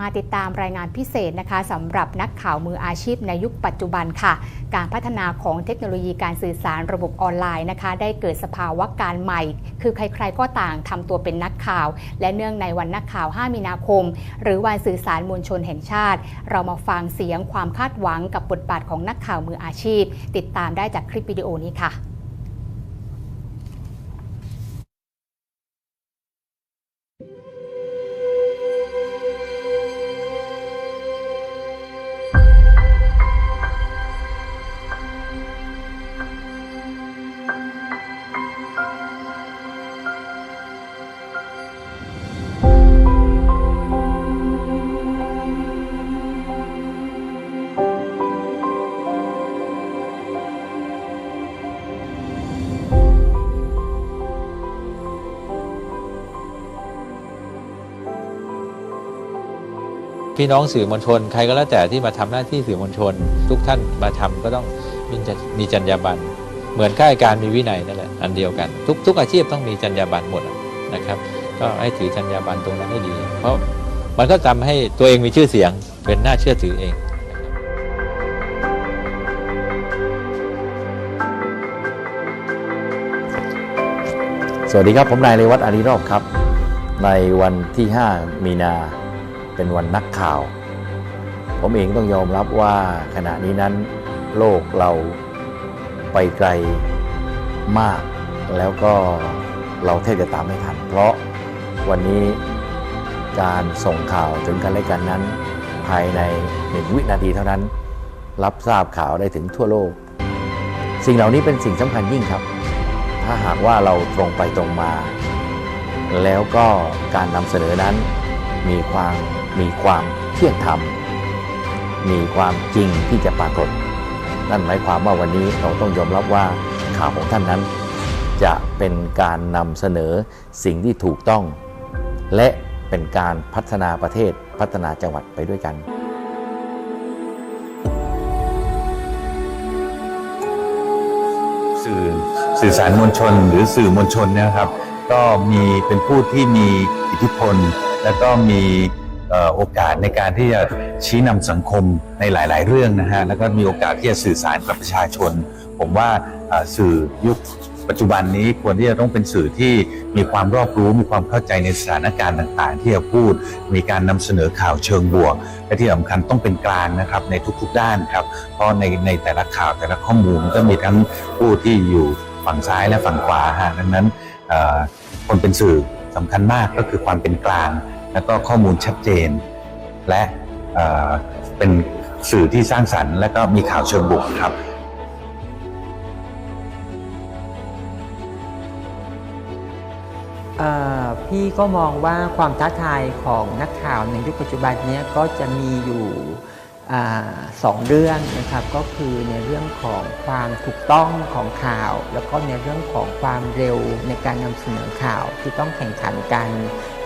มาติดตามรายงานพิเศษนะคะสำหรับนักข่าวมืออาชีพในยุคปัจจุบันค่ะ การพัฒนาของเทคโนโลยีการสื่อสารระบบออนไลน์นะคะ ได้เกิดสภาวะการใหม่ คือใครๆก็ต่างทำตัวเป็นนักข่าว และเนื่องในวันนักข่าว 5 มีนาคม หรือวันสื่อสารมวลชนแห่งชาติ เรามาฟังเสียงความคาดหวังกับบทบาทของนักข่าวมืออาชีพ ติดตามได้จากคลิปวิดีโอนี้ค่ะ พี่น้องสื่อมวลชน ใครก็แล้วแต่ที่มาทำหน้าที่สื่อมวลชน ทุกท่านมาทำก็ต้องมีจรมีจรยาบรรณเหมือนข้าราชการมีวินัยนั่นแหละอันเดียวกัน ทุกทุกอาชีพต้องมีจรรยาบรรณหมดนะครับ ก็ให้ถือจรรยาบรรณตรงนั้นให้ดี เพราะมันก็ทำให้ตัวเองมีชื่อเสียงเป็นน่าเชื่อถือเองสวัสดีครับ ผมนายเรวัตอารีรอบครับ ในวันที่ 5 มีนา เป็นวันนักข่าว ผมเองต้องยอมรับว่าขณะนี้นั้น โลกเราไปไกลมาก แล้วก็เราแทบจะตามไม่ทัน เพราะวันนี้การส่งข่าวถึงกันและกันนั้น ภายในหนึ่งวินาทีเท่านั้น รับทราบข่าวได้ถึงทั่วโลก สิ่งเหล่านี้เป็นสิ่งสำคัญยิ่งครับ ถ้าหากว่าเราตรงไปตรงมา แล้วก็การนำเสนอนั้น มีความมีความเที่ยงธรรม มีความจริงที่จะปรากฏ นั่นหมายความว่าวันนี้เราต้องยอมรับว่าข่าวของท่านนั้น จะเป็นการนำเสนอสิ่งที่ถูกต้อง และเป็นการพัฒนาประเทศพัฒนาจังหวัดไปด้วยกันสื่อสื่อสารมวลชนหรือสื่อมวลชนเนยนะครับ ก็มีเป็นผู้ที่มีอิทธิพล และก็มีโอกาสในการที่จะชี้นำสังคมในหลาย ๆ เรื่องนะฮะแล้วก็มีโอกาสที่จะสื่อสารกับประชาชน ผมว่าสื่อยุคปัจจุบันนี้ควรที่จะต้องเป็นสื่อที่มีความรอบรู้มีความเข้าใจในสถานการณ์ต่างๆ ที่จะพูด มีการนำเสนอข่าวเชิงบวก และที่สำคัญต้องเป็นกลางนะครับในทุกๆด้านครับ เพราะในในแต่ละข่าวแต่ละข้อมูลก็มีทั้งผู้ที่อยู่ฝั่งซ้ายและฝั่งขวาฮะดังนั้นคนเป็นสื่อ สำคัญมากก็คือความเป็นกลาง แล้วก็ข้อมูลชัดเจน และเเป็นสื่อที่สร้างสรรค์และก็มีข่าวเชิงบวกครับพี่ก็มองว่าความท้าทายของนักข่าวในยุคปัจจุบันนี้ก็จะมีอยู่ อสองเรื่องนะครับก็คือในเรื่องของความถูกต้องของข่าว แล้วก็ในเรื่องของความเร็วในการนำเสนอข่าวที่ต้องแข่งขันกัน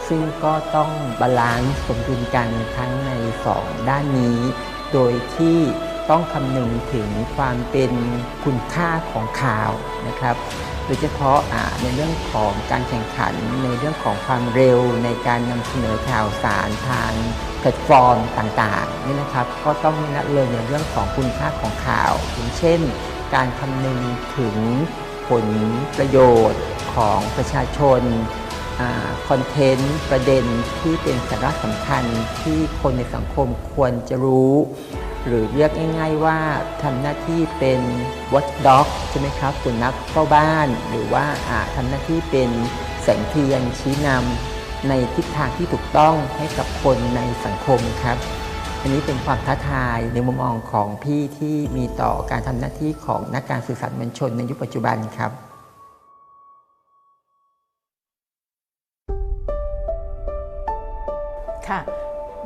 ซึ่งก็ต้องบาลานซ์สมดุลกันทั้งในสองด้านนี้ โดยที่ต้องคำนึงถึงความเป็นคุณค่าของข่าวนะครับ โดยเฉพาะในเรื่องของการแข่งขัน ในเรื่องของความเร็ว ในการนำเสนอข่าวสารทางแพลตฟอร์มต่างๆนี่นะครับก็ต้องไม่ละเลยในเรื่องของคุณค่าของข่าวอย่างเช่น การคำนึงถึงผลประโยชน์ของประชาชนคอนเทนต์ประเด็นที่เป็นสาระสำคัญที่คนในสังคมควรจะรู้ หรือเรียกง่าย ๆ ว่าทำหน้าที่เป็น watchdog ใช่ไหมครับสุนัขเฝ้าบ้าน หรือว่าอ่าทำหน้าที่เป็นแสงเทียนชี้นำในทิศทางที่ถูกต้องให้กับคนในสังคมครับ อันนี้เป็นความท้าทายในมุมมองของพี่ที่มีต่อการทำหน้าที่ของนักการสื่อสารมวลชนในยุคปัจจุบันครับค่ะ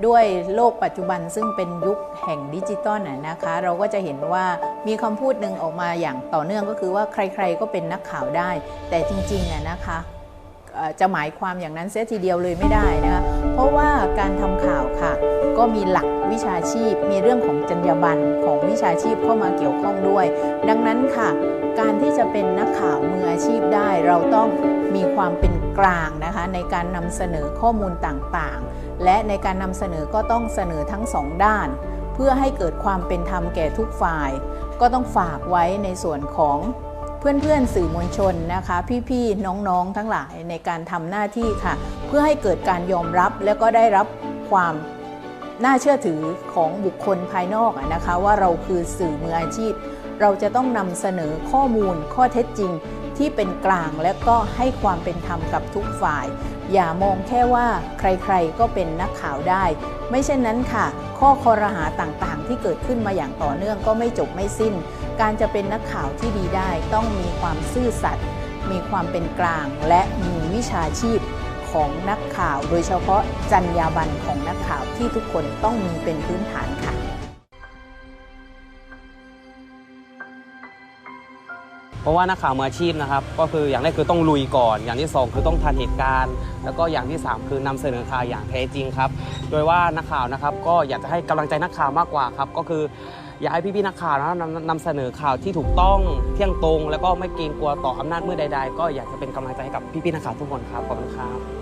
ด้วยโลกปัจจุบันซึ่งเป็นยุคแห่งดิจิตอลนะคะ เราก็จะเห็นว่ามีคำพูดหนึ่งออกมาอย่างต่อเนื่องก็คือว่าใครๆก็เป็นนักข่าวได้ แต่จริงๆน่ะนะคะจะหมายความอย่างนั้นเสียทีเดียวเลยไม่ได้นะคะเพราะว่าการทำข่าวค่ะ ก็มีหลักวิชาชีพ มีเรื่องของจรรยาบรรณของวิชาชีพเข้ามาเกี่ยวข้องด้วย ดังนั้นค่ะ การที่จะเป็นนักข่าวมืออาชีพได้ เราต้องมีความเป็นกลางนะคะในการนำเสนอข้อมูลต่างๆ และในการนำเสนอก็ต้องเสนอทั้งสองด้าน เพื่อให้เกิดความเป็นธรรมแก่ทุกฝ่าย ก็ต้องฝากไว้ในส่วนของเพื่อนๆสื่อมวลชนนะคะ พี่ๆน้องๆทั้งหลายในการทำหน้าที่ค่ะ เพื่อให้เกิดการยอมรับและก็ได้รับความน่าเชื่อถือของบุคคลภายนอกนะคะ ว่าเราคือสื่อมืออาชีพ เราจะต้องนำเสนอข้อมูลข้อเท็จจริง ที่เป็นกลางและก็ให้ความเป็นธรรมกับทุกฝ่าย อย่ามองแค่ว่าใครๆก็เป็นนักข่าวได้ ไม่เช่นนั้นค่ะ ข้อคอรหาต่างๆ ที่เกิดขึ้นมาอย่างต่อเนื่องก็ไม่จบไม่สิ้น การจะเป็นนักข่าวที่ดีได้ ต้องมีความซื่อสัตย์มีความเป็นกลาง และมีวิชาชีพของนักข่าว โดยเฉพาะจรรยาบรรณของนักข่าวที่ทุกคนต้องมีเป็นพื้นฐาน เพราะว่านักข่าวมืออาชีพนะครับ ก็คืออย่างแรกคือต้องลุยก่อน อย่างที่สองคือต้องทันเหตุการณ์ แล้วก็อย่างที่สามคือนำเสนอข่าวอย่างแท้จริงครับ โดยว่านักข่าวนะครับก็อยากจะให้กำลังใจนักข่าวมากกว่าครับ ก็คืออยากให้พี่ๆนักข่าวนะนำนำเสนอข่าวที่ถูกต้องเที่ยงตรง แล้วก็ไม่เกรงกลัวต่ออำนาจมืดใด ๆ ก็อยากจะเป็นกำลังใจให้กับพี่ๆนักข่าวทุกคนครับขอบคุณครับ